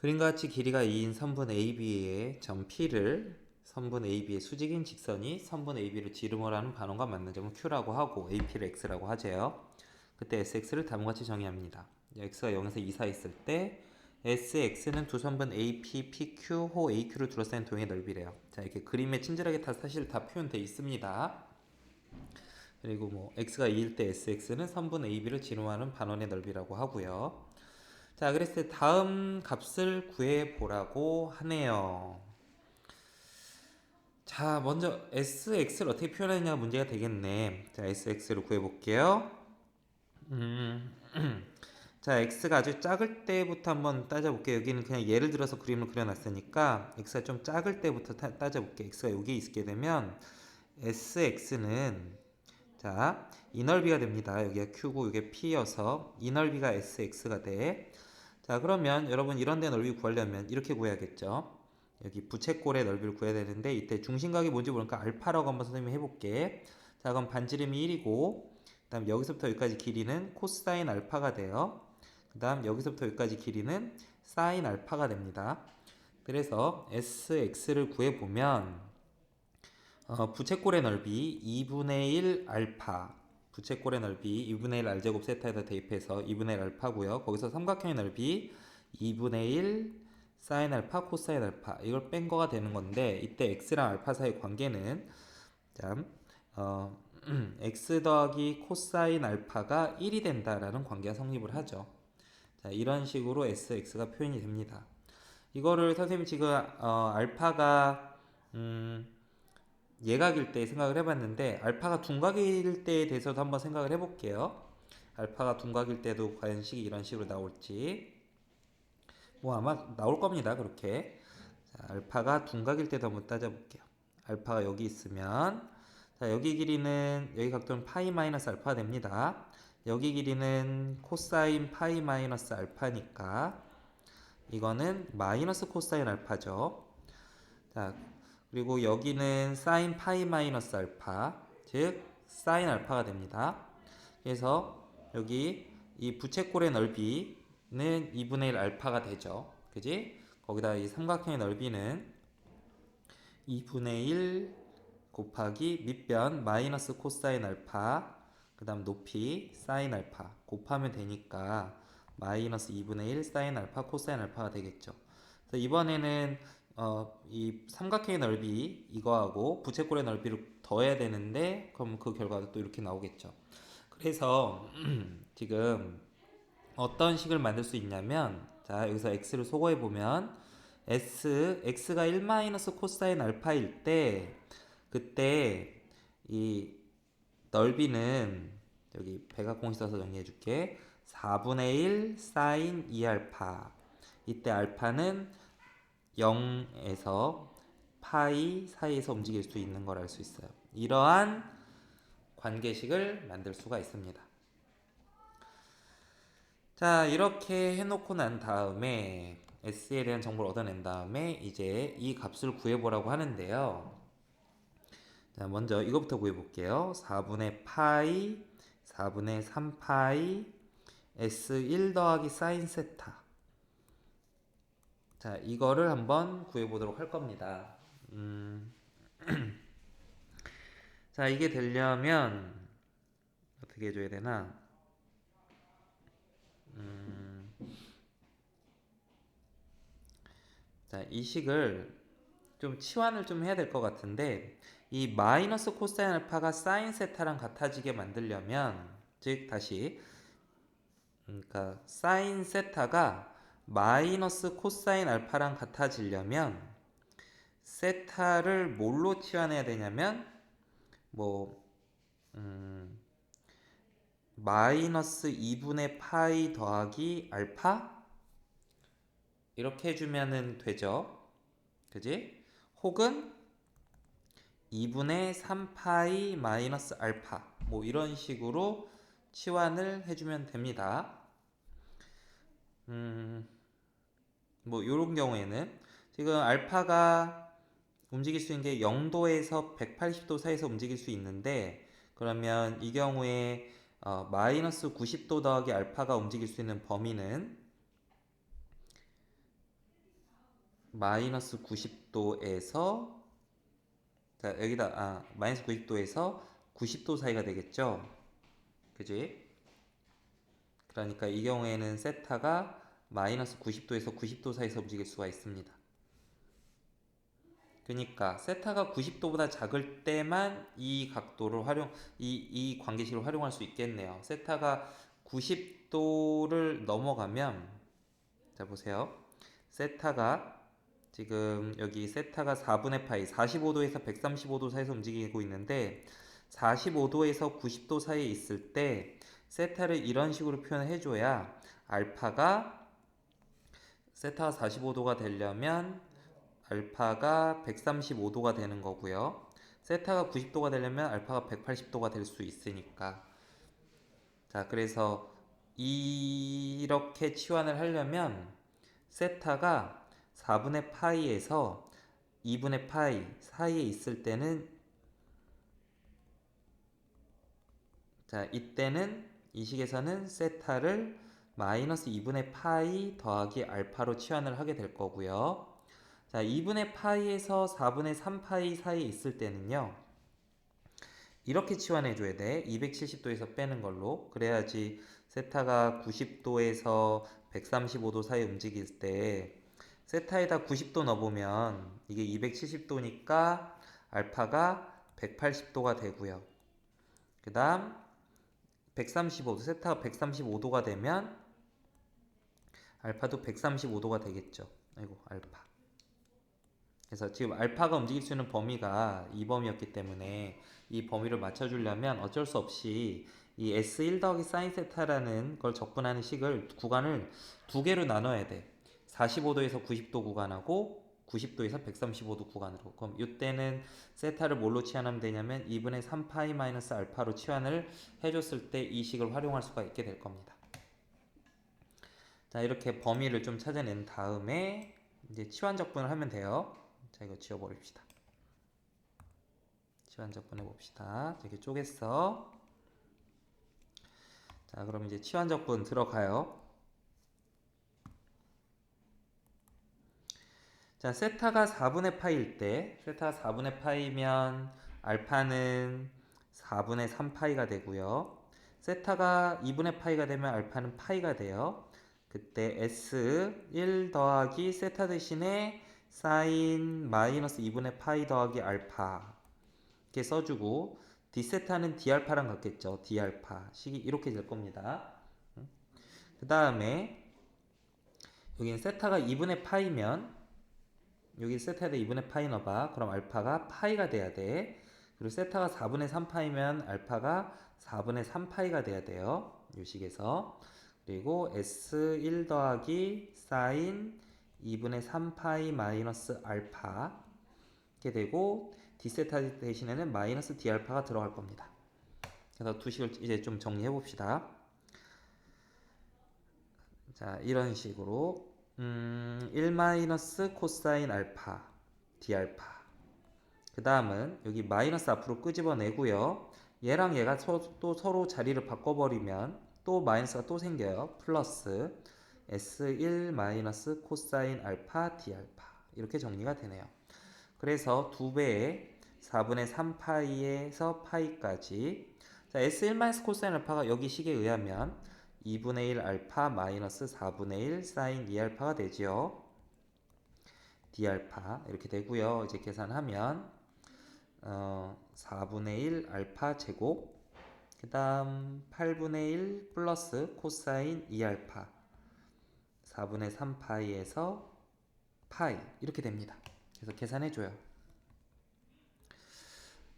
그림과 같이 길이가 2인 선분 AB의 점 P를 선분 AB의 수직인 직선이 선분 AB를 지름을 하는 반원과 만난 점을 Q라고 하고 AP를 X라고 하재요. 그때 SX를 다음과 같이 정의합니다. X가 0에서 2 사이 있을 때 SX는 두 선분 AP, PQ, 호 AQ를 둘러싸인 도형의 넓이래요. 자 이렇게 그림에 친절하게 다 사실 다 표현돼 있습니다. 그리고 뭐 x가 2일 때 sx는 선분 AB를 지름하는 반원의 넓이라고 하고요. 자, 그랬을 때 다음 값을 구해 보라고 하네요. 자, 먼저 sx를 어떻게 표현하느냐가 문제가 되겠네. 자, sx를 구해 볼게요. 음. 자, x가 아주 작을 때부터 한번 따져볼게요. 여기는 그냥 예를 들어서 그림을 그려놨으니까 x가 좀 작을 때부터 타- 따져볼게요. x가 여기 있게 되면 sx는 자, 이 넓이가 됩니다. 여기가 q고 이게 p여서 이 넓이가 sx가 돼. 자, 그러면 여러분 이런 데 넓이 구하려면 이렇게 구해야겠죠. 여기 부채꼴의 넓이를 구해야 되는데 이때 중심각이 뭔지 모르니까 알파라고 한번 선생님이 해볼게. 자, 그럼 반지름이 1이고 그 다음 여기서부터 여기까지 길이는 코사인 알파가 돼요. 그 다음 여기서부터 여기까지 길이는 사인 알파가 됩니다. 그래서 sx를 구해 보면 어, 부채꼴의 넓이 2분의 1 알파 부채꼴의 넓이 2분의 1 알제곱 세타에다 대입해서 2분의 1 알파고요. 거기서 삼각형의 넓이 2분의 1 사인 알파 코사인 알파 이걸 뺀 거가 되는 건데 이때 x랑 알파 사이 관계는 자, 어, x 더하기 코사인 알파가 1이 된다라는 관계가 성립을 하죠. 자, 이런 식으로 sx가 표현이 됩니다. 이거를 선생님 지금 어, 알파가 음, 예각일 때 생각을 해봤는데 알파가 둔각일 때에 대해서도 한번 생각을 해볼게요. 알파가 둔각일 때도 과연 식이 이런 식으로 나올지 뭐 아마 나올 겁니다. 그렇게 자, 알파가 둔각일 때도 한번 따져볼게요. 알파가 여기 있으면 자 여기 길이는 여기 각도는 파이 마이너스 알파가 됩니다. 여기 길이는 코사인 파이 마이너스 알파니까 이거는 마이너스 코사인 알파죠. 자 그리고 여기는 사인 파이 마이너스 알파, 즉 사인 알파가 됩니다. 그래서 여기 이 부채꼴의 넓이는 2분의 1 알파가 되죠. 그지? 거기다 이 삼각형의 넓이는 2분의 1 곱하기 밑변 마이너스 코사인 알파 그 다음 높이 사인 알파 곱하면 되니까 마이너스 2분의 1 사인 알파 코사인 알파가 되겠죠. 그래서 이번에는 어, 이 삼각형의 넓이 이거하고 부채꼴의 넓이를 더해야 되는데 그럼 그 결과도 또 이렇게 나오겠죠. 그래서 지금 어떤 식을 만들 수 있냐면 자 여기서 x를 소거해 보면 s x가 1 마이너스 코사인 알파일 때 그때 이 넓이는 여기 백악공식 써서 정리해 줄게 4분의 1 사인 2알파 이때 알파는 0에서 파이 사이에서 움직일 수 있는 걸 알 수 있어요. 이러한 관계식을 만들 수가 있습니다. 자, 이렇게 해놓고 난 다음에 S에 대한 정보를 얻어낸 다음에 이제 이 값을 구해보라고 하는데요. 자, 먼저 이것부터 구해볼게요. 4분의 파이, 4분의 3파이, S1 더하기 사인 세타. 자, 이거를 한번 구해보도록 할 겁니다. 음. 자, 이게 되려면 어떻게 해줘야 되나? 음. 자, 이 식을 좀 치환을 좀 해야 될 것 같은데 이 마이너스 코사인 알파가 사인 세타랑 같아지게 만들려면 즉 다시 그러니까 사인 세타가 마이너스 코사인 알파랑 같아지려면 세타를 뭘로 치환해야 되냐면 뭐 음, 마이너스 2분의 파이 더하기 알파? 이렇게 해주면은 되죠. 그지? 혹은 2분의 3파이 마이너스 알파. 뭐 이런 식으로 치환을 해주면 됩니다 음, 뭐 요런 경우에는 지금 알파가 움직일 수 있는 게 0도에서 180도 사이에서 움직일 수 있는데 그러면 이 경우에 어, 마이너스 90도 더하기 알파가 움직일 수 있는 범위는 마이너스 90도에서 자 여기다 아 마이너스 90도에서 90도 사이가 되겠죠? 그지? 그러니까 이 경우에는 세타가 마이너스 90도에서 90도 사이에서 움직일 수가 있습니다. 그러니까 세타가 90도보다 작을 때만 이 각도를 활용 이, 이 관계식을 활용할 수 있겠네요. 세타가 90도를 넘어가면 자 보세요. 세타가 지금 여기 세타가 4분의 파이 45도에서 135도 사이에서 움직이고 있는데 45도에서 90도 사이에 있을 때 세타를 이런 식으로 표현해 줘야 알파가 세타가 45도가 되려면 알파가 135도가 되는 거고요. 세타가 90도가 되려면 알파가 180도가 될 수 있으니까. 자, 그래서 이렇게 치환을 하려면 세타가 4분의 파이에서 2분의 파이 사이에 있을 때는 자, 이때는 이 식에서는 세타를 마이너스 2분의 파이 더하기 알파로 치환을 하게 될 거고요. 자, 2분의 파이에서 4분의 3파이 사이에 있을 때는요. 이렇게 치환해 줘야 돼. 270도에서 빼는 걸로. 그래야지 세타가 90도에서 135도 사이에 움직일 때 세타에다 90도 넣어보면 이게 270도니까 알파가 180도가 되고요. 그 다음 135도, 세타가 135도가 되면 알파도 135도가 되겠죠. 아이고, 알파. 그래서 지금 알파가 움직일 수 있는 범위가 이 범위였기 때문에 이 범위를 맞춰주려면 어쩔 수 없이 이 S1 더하기 사인 세타라는 걸 접근하는 식을 구간을 두 개로 나눠야 돼. 45도에서 90도 구간하고 90도에서 135도 구간으로. 그럼 이때는 세타를 뭘로 치환하면 되냐면 2분의 3파이 마이너스 알파로 치환을 해줬을 때 이 식을 활용할 수가 있게 될 겁니다. 자 이렇게 범위를 좀 찾아낸 다음에 이제 치환 적분을 하면 돼요. 자 이거 지워버립시다. 치환 적분 해 봅시다. 이렇게 쪼갰어. 자 그럼 이제 치환 적분 들어가요. 자 세타가 4분의 파일 때 세타가 4분의 파이면 알파는 4분의 3파이가 되고요. 세타가 2분의 파이가 되면 알파는 파이가 돼요. 그때 S 1 더하기 세타 대신에 사인 마이너스 2분의 파이 더하기 알파 이렇게 써주고 D세타는 D알파랑 같겠죠. D알파 식이 이렇게 될 겁니다. 그 다음에 여기는 세타가 2분의 파이면 여기 세타에다 2분의 파이 넣어봐. 그럼 알파가 파이가 돼야 돼. 그리고 세타가 4분의 3파이면 알파가 4분의 3파이가 돼야 돼요. 이 식에서. 그리고 S1 더하기 사인 2분의 3파이 마이너스 알파 이렇게 되고 D세타 대신에는 마이너스 D알파가 들어갈 겁니다. 그래서 두 식을 이제 좀 정리해 봅시다. 자, 이런 식으로 음, 1 마이너스 코사인 알파 D알파 그 다음은 여기 마이너스 앞으로 끄집어내고요. 얘랑 얘가 서, 또 서로 자리를 바꿔버리면 또 마이너스가 또 생겨요. 플러스 S1 마이너스 코사인 알파 D알파 이렇게 정리가 되네요. 그래서 두 배의 4분의 3파이에서 파이까지 자 S1 마이너스 코사인 알파가 여기 식에 의하면 2분의 1 알파 마이너스 4분의 1 사인 2 알파가 되지요. D알파 이렇게 되고요. 이제 계산하면 어, 4분의 1 알파 제곱 그 다음 8분의 1 플러스 코사인 2알파 4분의 3파이에서 파이 이렇게 됩니다. 그래서 계산해줘요.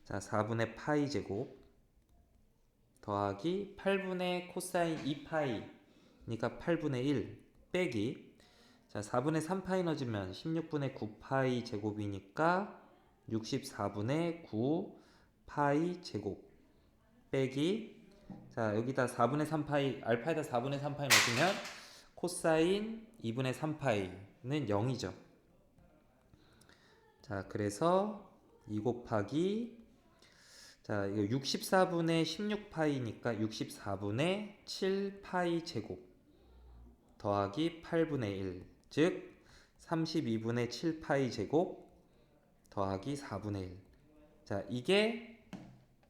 자 4분의 파이 제곱 더하기 8분의 코사인 2파이 그러니까 8분의 1 빼기 자 4분의 3파이 넣어주면 16분의 9파이 제곱이니까 64분의 9 파이 제곱 빼기 자 여기다 4분의 3파이 알파에다 4분의 3파이 넣어주면 코사인 2분의 3파이는 0이죠 자 그래서 2 곱하기 자 이거 64분의 16파이니까 64분의 7파이 제곱 더하기 8분의 1 즉 32분의 7파이 제곱 더하기 4분의 1. 자, 이게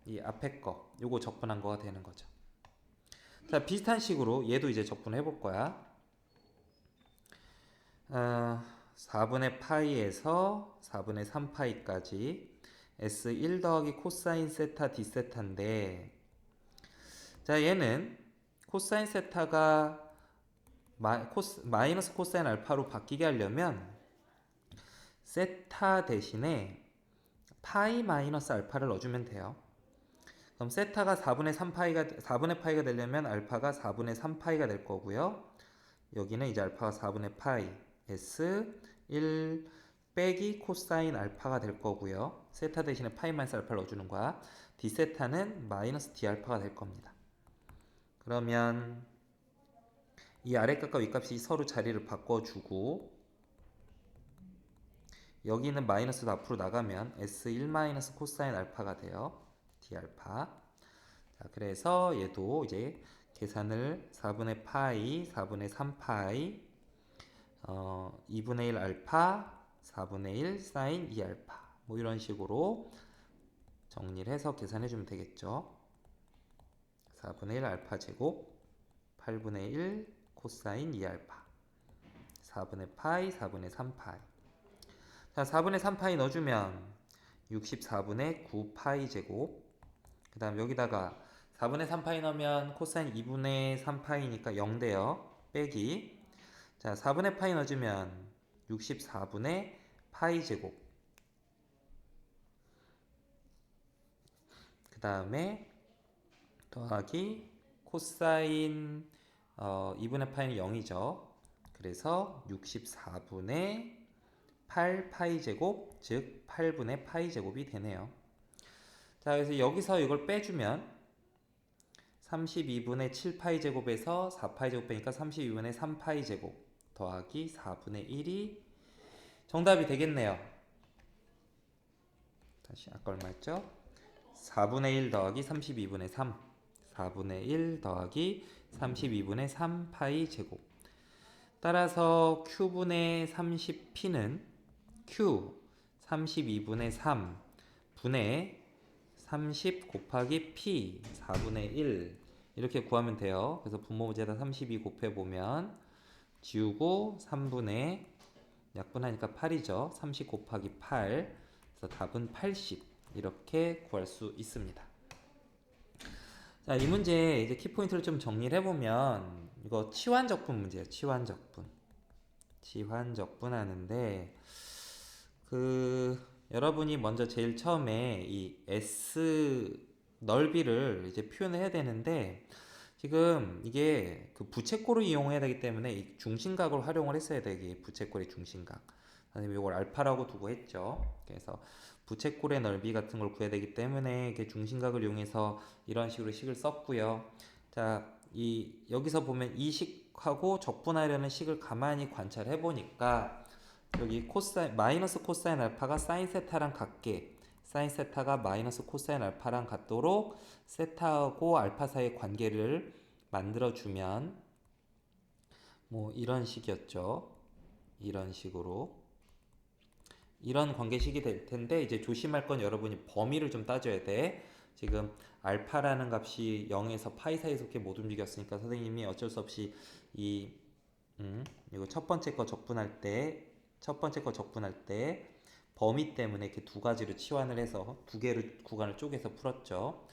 이 앞에 거, 요거 적분한 거가 되는 거죠. 자, 비슷한 식으로 얘도 이제 적분해 볼 거야. 어, 4분의 파이에서 4분의 3파이까지 S1 더하기 코사인 세타 D 세타인데 자, 얘는 코사인 세타가 마, 코스, 마이너스 코사인 알파로 바뀌게 하려면 세타 대신에 파이 마이너스 알파를 넣어주면 돼요. 그럼 세타가 4분의 3파이가 4분의 파이가 되려면 알파가 4분의 3파이가 될 거고요. 여기는 이제 알파가 4분의 파이 S 1 빼기 코사인 알파가 될 거고요. 세타 대신에 파이 마이너스 알파를 넣어주는 거야. D 세타는 마이너스 D 알파가 될 겁니다. 그러면 이 아래값과 윗값이 서로 자리를 바꿔주고 여기는 마이너스도 앞으로 나가면 S1 마이너스 코사인 알파가 돼요. 알파. 자, 그래서 얘도 이제 계산을 4분의 파이, 4분의 3파이, 어, 2분의 1 알파, 4분의 1 사인 2 알파. 뭐 이런 식으로 정리를 해서 계산해 주면 되겠죠. 4분의 1 알파 제곱, 8분의 1 코사인 2 알파. 4분의 파이, 4분의 3파이. 자, 4분의 3파이 넣어주면 64분의 9파이 제곱. 그 다음 여기다가 4분의 3파이 넣으면 코사인 2분의 3파이니까 0 돼요. 빼기. 자, 4분의 파이 넣어주면 64분의 파이 제곱. 그 다음에 더하기 코사인 어, 2분의 파이는 0이죠. 그래서 64분의 8 파이 제곱, 즉 8분의 파이 제곱이 되네요. 자, 그래서 여기서 이걸 빼주면 32분의 7 파이 제곱에서 4 파이 제곱 빼니까 32분의 3 파이 제곱 더하기 4분의 1이 정답이 되겠네요. 다시 아까 얼마였죠? 4분의 1 더하기 32분의 3 4분의 1 더하기 32분의 3 파이 제곱 따라서 q분의 30p는 q 32분의 3 분의 30 곱하기 p 4분의 1 이렇게 구하면 돼요. 그래서 분모문제에다 32 곱해 보면 지우고 3분의 약분하니까 8이죠. 30 곱하기 8 그래서 답은 80 이렇게 구할 수 있습니다. 자, 이 문제 이제 키포인트를 좀 정리를 해보면 이거 치환적분 문제예요. 치환적분. 치환적분 하는데 그 여러분이 먼저 제일 처음에 이 S 넓이를 이제 표현을 해야 되는데 지금 이게 그 부채꼴을 이용해야 되기 때문에 이 중심각을 활용을 했어야 되기 부채꼴의 중심각. 선생님 이걸 알파라고 두고 했죠. 그래서 부채꼴의 넓이 같은 걸 구해야 되기 때문에 이렇게 중심각을 이용해서 이런 식으로 식을 썼고요. 자, 이 여기서 보면 이 식하고 적분하려는 식을 가만히 관찰해 보니까 여기 코사인 마이너스 코사인 알파가 사인 세타랑 같게 사인 세타가 마이너스 코사인 알파랑 같도록 세타하고 알파 사이의 관계를 만들어 주면 뭐 이런 식이었죠. 이런 식으로 이런 관계식이 될 텐데 이제 조심할 건 여러분이 범위를 좀 따져야 돼. 지금 알파라는 값이 0에서 파이 사이 속에 못 움직였으니까 선생님이 어쩔 수 없이 이 음, 이거 첫 번째 거 적분할 때 첫 번째 거 적분할 때 범위 때문에 이렇게 두 가지로 치환을 해서 두 개를 구간을 쪼개서 풀었죠.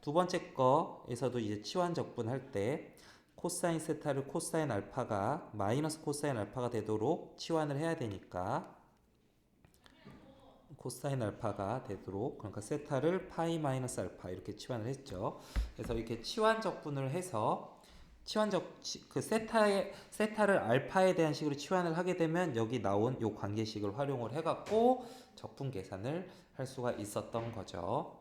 두 번째 거에서도 이제 치환 적분할 때 코사인 세타를 코사인 알파가 마이너스 코사인 알파가 되도록 치환을 해야 되니까 코사인 알파가 되도록 그러니까 세타를 파이 마이너스 알파 이렇게 치환을 했죠. 그래서 이렇게 치환 적분을 해서 치환적 그 세타의 세타를 알파에 대한 식으로 치환을 하게 되면 여기 나온 요 관계식을 활용을 해갖고 적분 계산을 할 수가 있었던 거죠.